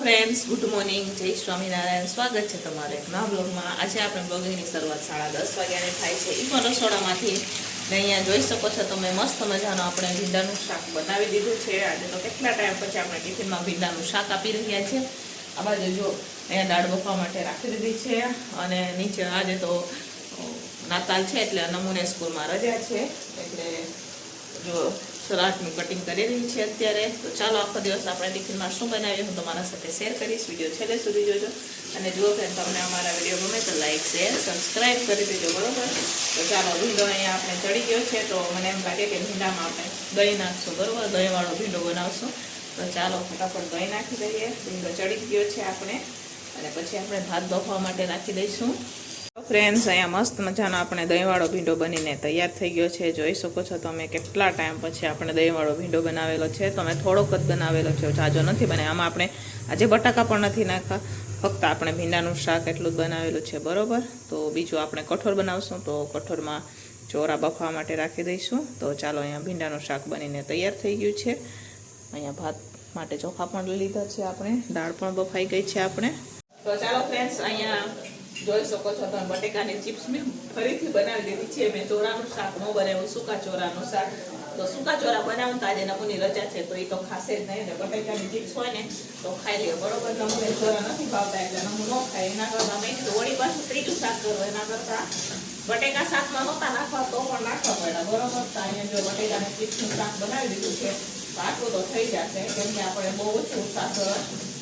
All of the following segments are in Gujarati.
ફ્રેન્ડ્સ ગુડ મોર્નિંગ જય સ્વામિનારાયણ. સ્વાગત છે તમારે એક નવા બ્લોગમાં. આજે આપણે બ્લોગિંગની શરૂઆત સાડા દસ વાગ્યાની થાય છે. એ પણ રસોડામાંથી ને અહીંયા જોઈ શકો છો તમે મસ્ત મજાનું આપણે ભીંડાનું શાક બનાવી દીધું છે. આજે તો કેટલા ટાઈમ પછી આપણે ટિફિનમાં ભીંડાનું શાક આપી રહ્યા છે આ બાજુ જો અહીંયા દાળ બફવા માટે રાખી દીધી છે અને નીચે આજે તો નાતાલ છે એટલે નમૂને સ્કૂલમાં રજા છે. એટલે જો સલાડનું કટિંગ કરી રહી છે અત્યારે. તો ચાલો આખો દિવસ આપણે ટિફિનમાં શું બનાવીએ હું તમારા સાથે શેર કરીશ. વીડિયો છેલ્લે સુધી જોજો. અને જુઓ કે તમને અમારા વીડિયો ગમે તો લાઈક શેર સબસ્ક્રાઈબ કરી દેજો, બરાબર? તો ચાલો, ભીંડો અહીંયા આપણે ચડી ગયો છે, તો મને એમ લાગે કે ભીંડામાં આપણે દહીં નાખશું, બરોબર? દહીંવાળો ભીંડો બનાવશું. તો ચાલો, ફટાફટ દહીં નાખી દઈએ. ભીંડો ચડી ગયો છે આપણે. અને પછી આપણે ભાત બફવા માટે નાખી દઈશું. ફ્રેન્ડ્સ અહીંયા મસ્ત મજાનો આપણે દહીંવાળો ભીંડો બનીને તૈયાર થઈ ગયો છે. જોઈ શકો છો તમે કેટલા ટાઈમ પછી આપણે દહીંવાળો ભીંડો બનાવેલો છે. તમે થોડોક જ બનાવેલો છે. જાજો નથી બને. આમાં આપણે આજે બટાકા પણ નથી નાખતા ફક્ત આપણે ભીંડાનું શાક એટલું જ બનાવેલું છે. બરોબર? તો બીજું આપણે કઠોળ બનાવશું. તો કઠોળમાં ચોરા બફવા માટે રાખી દઈશું. તો ચાલો અહીંયા ભીંડાનું શાક બનીને તૈયાર થઈ ગયું છે. અહીંયા ભાત માટે ચોખા પણ લીધા છે આપણે. દાળ પણ બફાઈ ગઈ છે આપણે. તો ચાલો ફ્રેન્ડ્સ અહીંયા જોઈ શકો છો તમે બટેકાની ચિપ્સ મેં ફરીથી બનાવી દીધી છે. મેં ચોરાનું શાક ન બનાવ્યું, સૂકા ચોરાનું શાક. તો સૂકા ચોરા બનાવું તો આજે નમૂની રજા છે, તો એ તો ખાશે જ નહીં. ને બટેકાની ચિપ્સ હોય ને, તો ખાઈ લે. બરોબર નમૂને ચોરા નથી ભાવતા, એટલે નમૂ ન ખાય. એના કરતાં મેં કીધું, વળી પાછું ત્રીજું શાક કરો. એના કરતાં બટેકા શાકમાં નહોતા નાખવા, તો પણ નાખવા પડ્યા. બરોબર, તો અહીંયા જો બટેકાની ચિપ્સનું શાક બનાવી દીધું છે, તો આટલું તો થઈ જશે. કેમ કે આપણે બહુ ઓછું શાક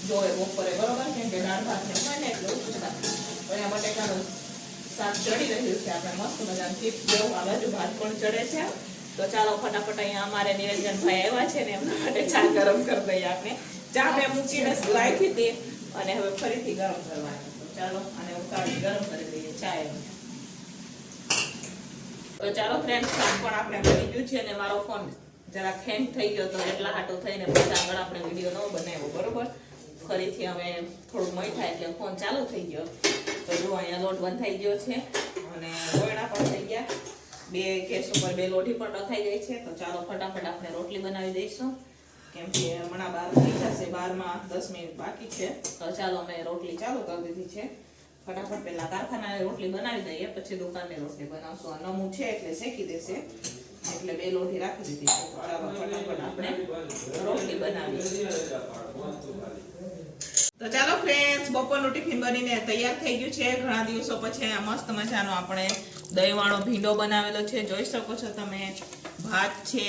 જોઈએ બપોરે. બરોબર, કેમ કે દાળ ભાત ને હોય ને, એટલે ઓછું શાક. અહીંયા બટેકાનું શાક ચડી રહ્યું છે. આપણે મસ્ત મજાનું ચીપ જેવું આ બાજુ ભાત પણ ચડે છે. તો ચાલો ફટાફટ અહીંયા અમારે નિરંજનભાઈ આવ્યા છે ને એમના માટે ચા ગરમ કરી દઈએ આપણે. ચા મેં મૂકીને લાખી હતી અને હવે ફરીથી ગરમ કરવાની ચાલો અને ઉકાળી ગરમ કરી દઈએ ચા તો ચાલો ફ્રેન્ડ શાક પણ આપણે બની ગયું છે અને મારો ફોન જરા હેંગ થઈ ગયો તો એટલા હાટો થઈને પછી આગળ આપણે વીડિયો ન બનાવ્યો, બરોબર? ફરીથી અમે થોડું મય થાય એટલે ફોન ચાલુ થઈ ગયો. તો જો અહીંયા લોટ બંધ થઈ ગયો છે અને ગોયણા પણ થઈ ગયા. બે ગેસ ઉપર બે લોટી પણ રખાઈ ગઈ છે. તો ચાલો ફટાફટ આપણે રોટલી બનાવી દઈશું. કેમ કે હમણાં બાર થઈ જશે, બારમાં દસ મિનિટ બાકી છે. તો ચાલો અમે રોટલી ચાલુ કરી દીધી છે. ફટાફટ પહેલાં કારખાનાની રોટલી બનાવી દઈએ, પછી દુકાનની રોટલી બનાવશું. આ નમું છે એટલે શેકી દેશે. એટલે બે લોટી રાખી દીધી છે. ફટાફટ આપણે રોટલી બનાવીએ. તો ચાલો ફ્રેન્ડ્સ બપોરનું ટિફિન બનીને તૈયાર થઈ ગયું છે. ઘણા દિવસો પછી આ મસ્ત મજાનો આપણે દહીંવાળો ભીંડો બનાવેલો છે. જોઈ શકો છો તમે, ભાત છે,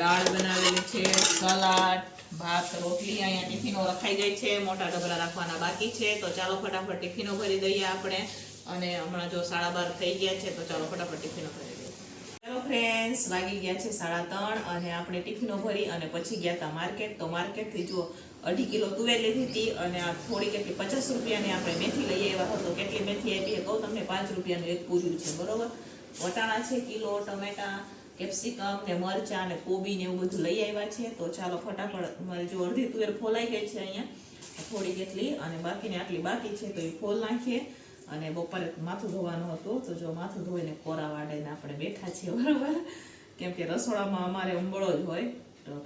દાળ બનાવેલી છે, સલાડ, ભાત, રોટલી, અહીંયા ટિફિનો રખાઈ ગઈ છે. મોટા ડબલા રાખવાના બાકી છે. તો ચાલો ફટાફટ ટિફિનો ભરી દઈએ આપણે. અને હમણાં જો સાડા બાર થઈ ગયા છે, તો ચાલો ફટાફટ ટિફિનો ભરી દઈએ. હેલો ફ્રેન્ડ્સ વાગી ગયા છે સાડા ત્રણ અને આપણે ટિફિનો ભરી અને પછી ગયા હતા માર્કેટ તો માર્કેટથી જુઓ અઢી કિલો તુવેર લીધી હતી અને આ થોડી કેટલી પચાસ રૂપિયાની આપણે મેથી લઈ આવ્યા હતો. કેટલી મેથી આપી કહું તમને, પાંચ રૂપિયાનું એક પૂર્યું છે, બરોબર? વટાણા છે, કિલો, ટમેટા, કેપ્સિકમ ને મરચાં ને કોબી ને એવું બધું લઈ આવ્યા છે. તો ચાલો ફટાફટ, મારે જો અડધી તુવેર ફોલાઈ ગઈ છે અહીંયા. થોડી કેટલી અને બાકીની આટલી બાકી છે, તો એ ફોલ નાખીએ. અને બપોરે માથું ધોવાનું હતું, તો જો માથું ધોઈને કોરા વાળીને આપણે બેઠા છીએ, બરાબર? કેમ કે રસોડામાં અમારે ઉંબળો જ હોય.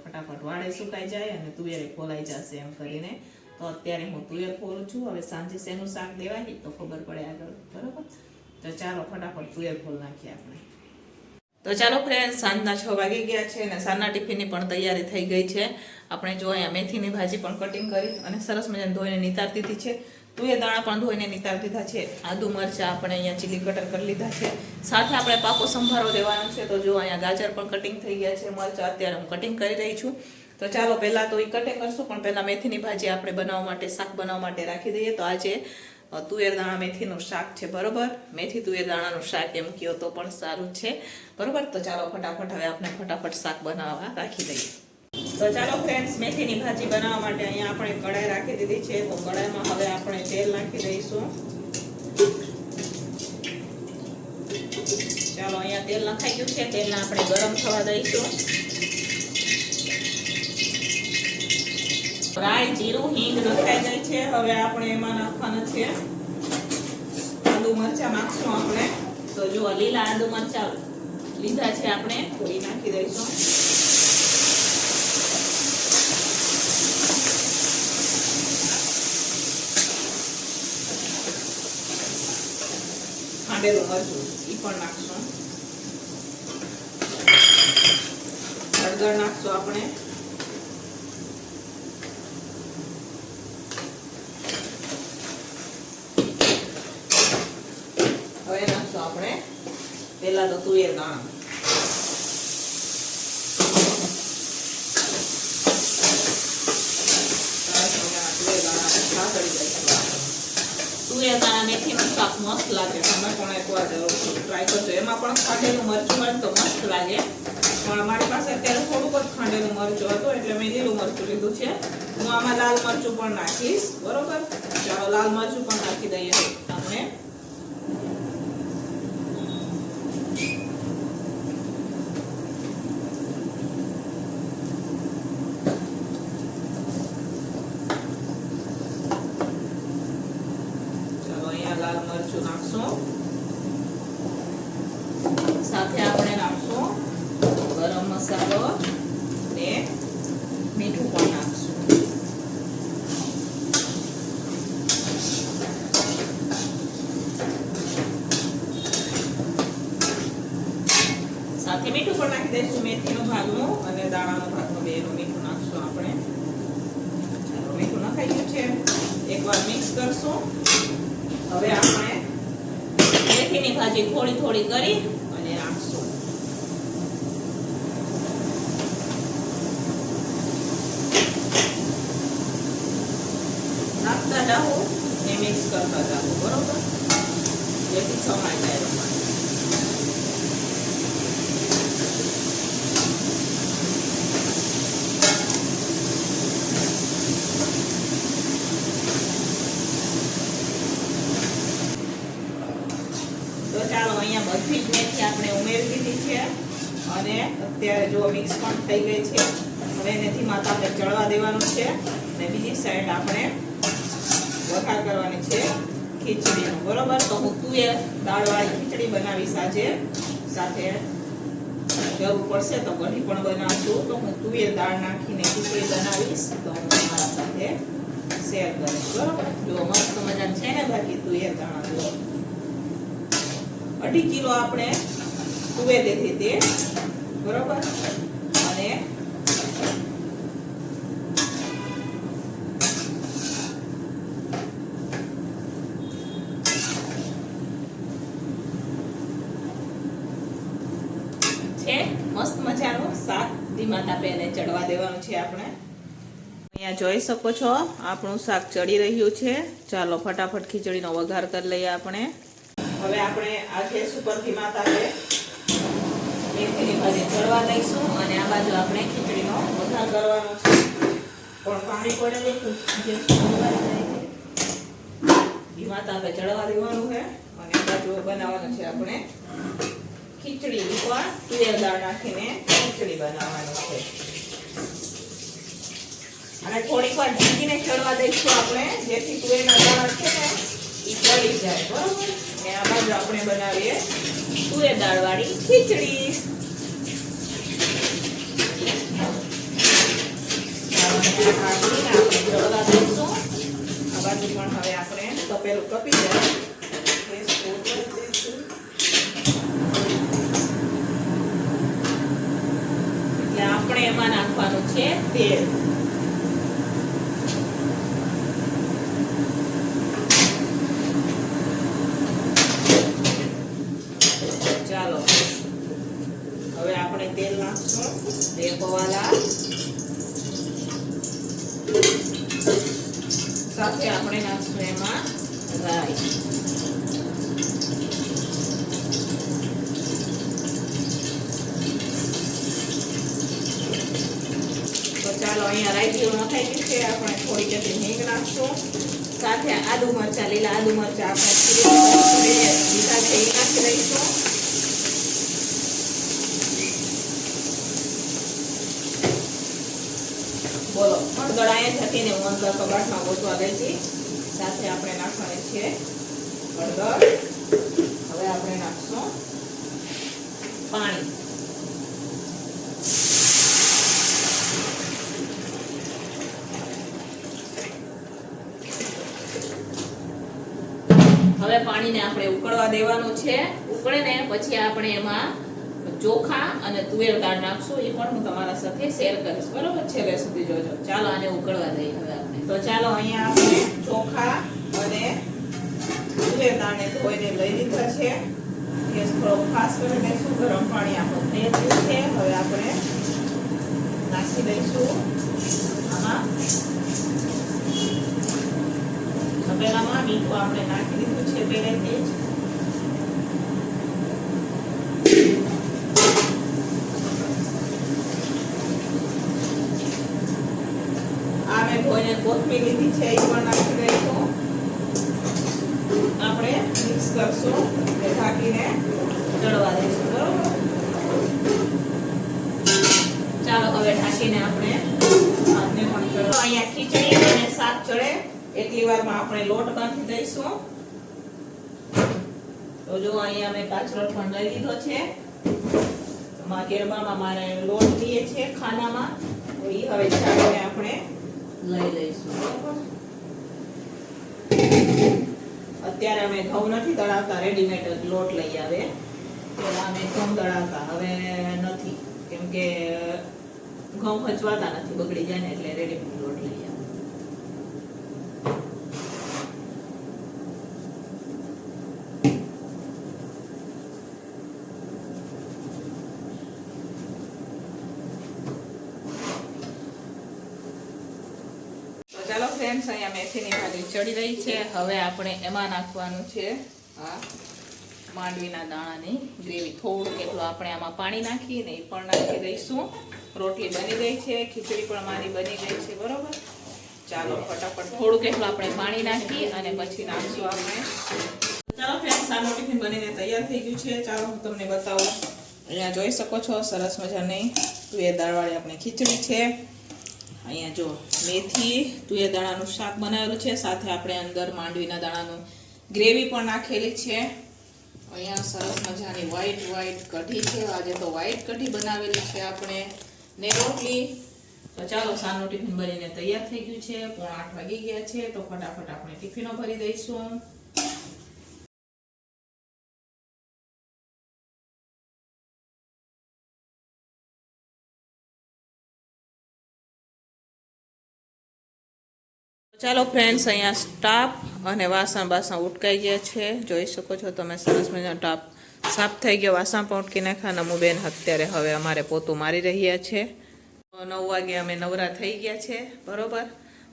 ફટાફટ વાળે સુકાઈ જાય અને તુવેરે ફોલાઈ જશે એમ કરીને. તો અત્યારે હું તુવેર ફોલું છું. હવે સાંજે શેનું શાક દેવાની તો ખબર પડે આગળ. બરાબર? તો ચાલો ફટાફટ તુવેર ફોલ નાખીએ આપણે. તો ચાલો ફ્રેન્ડ સાંજના છ વાગી ગયા છે અને સાંજના ટિફિનની પણ તૈયારી થઈ ગઈ છે. આપણે જો અહીંયા મેથીની ભાજી પણ કટિંગ કરી અને સરસ મજાને ધોઈને નિતારતી છે. તુવેર દાણા પણ ધોઈને નીતાળી દીધા છે. આદુ મરચાં આપણે અહીંયા ચીલી કટર કરી લીધા છે. સાથે આપણે પાકો સંભારો દેવાનો છે. તો જો અહીંયા ગાજર પણ કટિંગ થઈ ગયા છે. મરચાં અત્યારે હું કટિંગ કરી રહી છું. તો ચાલો, પહેલાં તો એ કટિંગ કરશું, પણ પહેલાં મેથીની ભાજી આપણે બનાવવા માટે, શાક બનાવવા માટે રાખી દઈએ. તો આજે તુવેર દાણા મેથીનું શાક છે, બરોબર? મેથી તુવેર દાણાનું શાક એમ કહો તો પણ સારું છે. બરોબર? તો ચાલો, ફટાફટ હવે આપણે ફટાફટ શાક બનાવવા રાખી દઈએ. તો ચાલો ફ્રેન્ડ્સ મેથીની ભાજી બનાવવા માટે અહીંયા આપણે કઢાઈ રાખી દીધી છે. તો કઢાઈમાં હવે આપણે તેલ નાખી દઈશું. ચાલો અહીંયા તેલ નખાઈ ગયું છે. તેલને આપણે ગરમ થવા દઈશું. રાઈ જીરું, હિંગ નખાઈ ગઈ છે. હવે આપણે એમાં નાખવાના છે આદુ મરચા નાખશું આપણે. તો જો લીલા આદુ મરચા લીધા છે આપણે. થોડી નાખી દઈશું. ખાંડેલું મરચું એ પણ નાખશું. હળદર નાખશું આપણે. હવે નાખશું આપણે પેલા તો તુવેર દાણા. દાણા મેથીનું શાક મસ્ત લાગે. તમે પણ એકવાર ટ્રાય કરજો. એમાં પણ ખાંડેલું મરચું હોય તો મસ્ત લાગે. પણ મારી પાસે અત્યારે થોડુંક જ ખાંડેલું મરચું હતું એટલે મેં લીલું મરચું લીધું છે. હું આમાં લાલ મરચું પણ નાખીશ, બરોબર? ચાલો, લાલ મરચું પણ નાખી દઈએ આપણે ચાલો અહીંયા લાલ મરચું નાખશું સાથે આપણે નાખશું ગરમ મસાલો ને મીઠું પણ નાખશું સાથે મીઠું પણ નાખી દઈશું મેથીનું ભાગનું અને દાણાનું ભાગનું બેનું મીઠું નાખશું આપણે ચાલો મીઠું નખાઈ ગયું છે એકવાર મિક્સ કરશું હવે આપણે મેથીની ભાજી થોડી થોડી કરી અને નાખશું નાખતા જાઓ ને મિક્સ કરતા જાઓ બરોબર જેથી સમાય જાય એમાં. તો ચાલો અહીંયા બધી જ મેથી આપણે ઉમેરી દીધી છે. અને અત્યારે જો મિક્સ પણ થઈ ગઈ છે. હવે એને ધીમા તાપે ચડવા દેવાનું છે. અને બીજી સાઈડ આપણે વઘાર કરવાની છે ખીચડીનું. બરોબર? તો હું તુએ દાળવાળી ખીચડી બનાવીશ આજે. સાથે જરૂર પડશે તો કઢી પણ બનાવશું. તો હું તુવેર દાળ નાખીને ખીચડી બનાવીશ. તો હું તમારા સાથે શેર કરીશ. બરોબર? જો મસ્ત મજા છે ને બાકી તુવેર દાણા જો અઢી કિલો આપણે લીધી તે બરોબર? અને છે, મસ્ત મજાનું શાક ધીમા તાપે એને ચડવા દેવાનું છે આપણે. અહીંયા જોઈ શકો છો, આપણું શાક ચડી રહ્યું છે. ચાલો ફટાફટ ખીચડીનો વઘાર કરી લઈએ આપણે. હવે આપણે આ ગેસ ઉપર ધીમા મેથીની ભાજી ચડવા દઈશું અને આ બાજુ આપણે ખીચડીનો વઘાર કરવાનો છે. પણ પાણી પડે નહીં છે. ધીમા તાપે ચડવા દેવાનું છે અને બાજુ બનાવવાનું છે આપણે ખીચડી. ઉપર તુવેર દાળ નાખીને ખીચડી બનાવવાની છે. અને થોડીક વાર ઢાંકીને ચડવા દઈશું આપણે, જેથી તુવેરના દાળ છે ને એ ચડી જાય. બરોબર? અને આ બાજુ આપણે બનાવીએ તુવેર દાળ વાળી ખીચડી. આ બાજુ પણ હવે આપણે તપેલું કપી જાય આપણે એમાં નાખવાનું છે તેલ ચાલો હવે આપણે તેલ નાખશું સાથે આપણે નાખશું એમાં રાઈ. તો ચાલો અહીંયા રાઈ જેવું નખાઈ ગયું છે, આપણે થોડી જેટલી હિંગ નાખશું. સાથે આદુ મરચા, લીલા આદુ મરચા આપણે સાથે એ નાખી દઈશું. બોલો જ હતી ને હું અંદર કબાટમાં ગોતવા ગઈ હતી. સાથે આપણે નાખવાની છે હળદર. હવે આપણે નાખશું પાણી. હવે પાણીને આપણે ઉકળવા દેવાનું છે. ઉકળે ને પછી આપણે એમાં ચોખા અને તુવેર દાળ નાખશું, એ પણ હું તમારા સાથે શેર કરીશ. બરોબર? છેલ્લે સુધી જોજો. ચાલો, આને ઉકળવા દઈએ હવે આપણે. તો ચાલો, અહીંયા આપણે ચોખા અને તુવેર દાળને ધોઈને લઈ લીધા છે. ગેસ થોડો ખાસ કરી દઈશું ગરમ પાણી આપણું થઈ ગયું છે. હવે આપણે નાખી દઈશું. આમાં તપેલામાં મીઠું આપણે નાખી દીધું છે પહેલેથી જ આ મેં ધોઈને કોથમીર લીધી છે, એ પણ નાખી દઈશું. આપણે મિક્સ કરશું એ ઢાંકીને ચડવા દઈશું, બરોબર? ચાલો, હવે ઢાંકીને આપણે ભાતને પણ ચડવા અહીંયા ખીચડી અને શાક ચડે, એટલી વારમાં આપણે લોટ બાંધી દઈશું. તો જો અહીંયા મેં કાચરો પણ લઈ લીધો છે. ગેરબામાં મારે લોટ લઈએ છે ખાનામાં, તો એ હવે ચાલીને આપણે લઈ લઈશું અત્યારે અમે ઘઉં નથી દળાવતા રેડીમેડ લોટ લઈ આવે. પેલા અમે ઘઉં દળાવતા હવે નથી. કેમ કે, ઘઉં ખચવાતા નથી, બગડી જાય ને એટલે રેડીમેડ લોટ લઈ આવે તો ચાલો ફ્રેન્ડ્સ અહીંયા મેથીની ભાજી ચડી રહી છે. હવે આપણે એમાં નાખવાનું છે આ માંડવીના દાણાની ગ્રેવી. થોડું કેટલું આપણે આમાં પાણી નાખીને એ પણ નાખી દઈશું. રોટલી બની ગઈ છે, ખીચડી પણ મારી બની ગઈ છે, બરોબર? ચાલો, ફટાફટ થોડું કેટલું આપણે પાણી નાખી અને પછી નાખશું આપણે. ચાલો ફ્રેન્ડ્સ આનું ટિફિન બનીને તૈયાર થઈ ગયું છે. ચાલો, હું તમને બતાવું. અહીંયા જોઈ શકો છો, સરસ મજાની તુવેર દાળવાળી આપણી ખીચડી છે. અહીંયા જો મેથી, તુવેર દાણાનું શાક બનાવેલું છે. સાથે આપણે અંદર માંડવીના દાણાનું ગ્રેવી પણ નાખેલી છે. અહીંયા સરસ મજાની વ્હાઈટ વ્હાઈટ કઢી છે. આજે તો વ્હાઈટ કઢી બનાવેલી છે આપણે. ને રોટલી. તો ચાલો સાનું ટિફિન ભરીને તૈયાર થઈ ગયું છે. પોણા આઠ વાગી ગયા છે. તો ફટાફટ આપણે ટિફિનો ભરી દઈશું. ચાલો ફ્રેન્ડ્સ અહીંયા સ્ટાફ અને વાસણ બાસણ ઉટકાઈ ગયા છે. જોઈ શકો છો તમે સરસ મજાનો ટાપ સાફ થઈ ગયો. વાસણ પણ ઉટકી નાખ્યા નમુબેન અત્યારે હવે અમારે પોતું મારી રહ્યા છે. નવ વાગે અમે નવરા થઈ ગયા છે, બરોબર?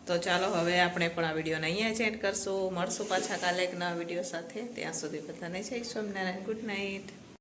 તો ચાલો હવે આપણે પણ આ વિડીયોને અહીંયા જ એડ કરશું. મળશું પાછા કાલે એક નવા વીડિયો સાથે. ત્યાં સુધી બધાને જય સ્વામિનારાયણ. Good night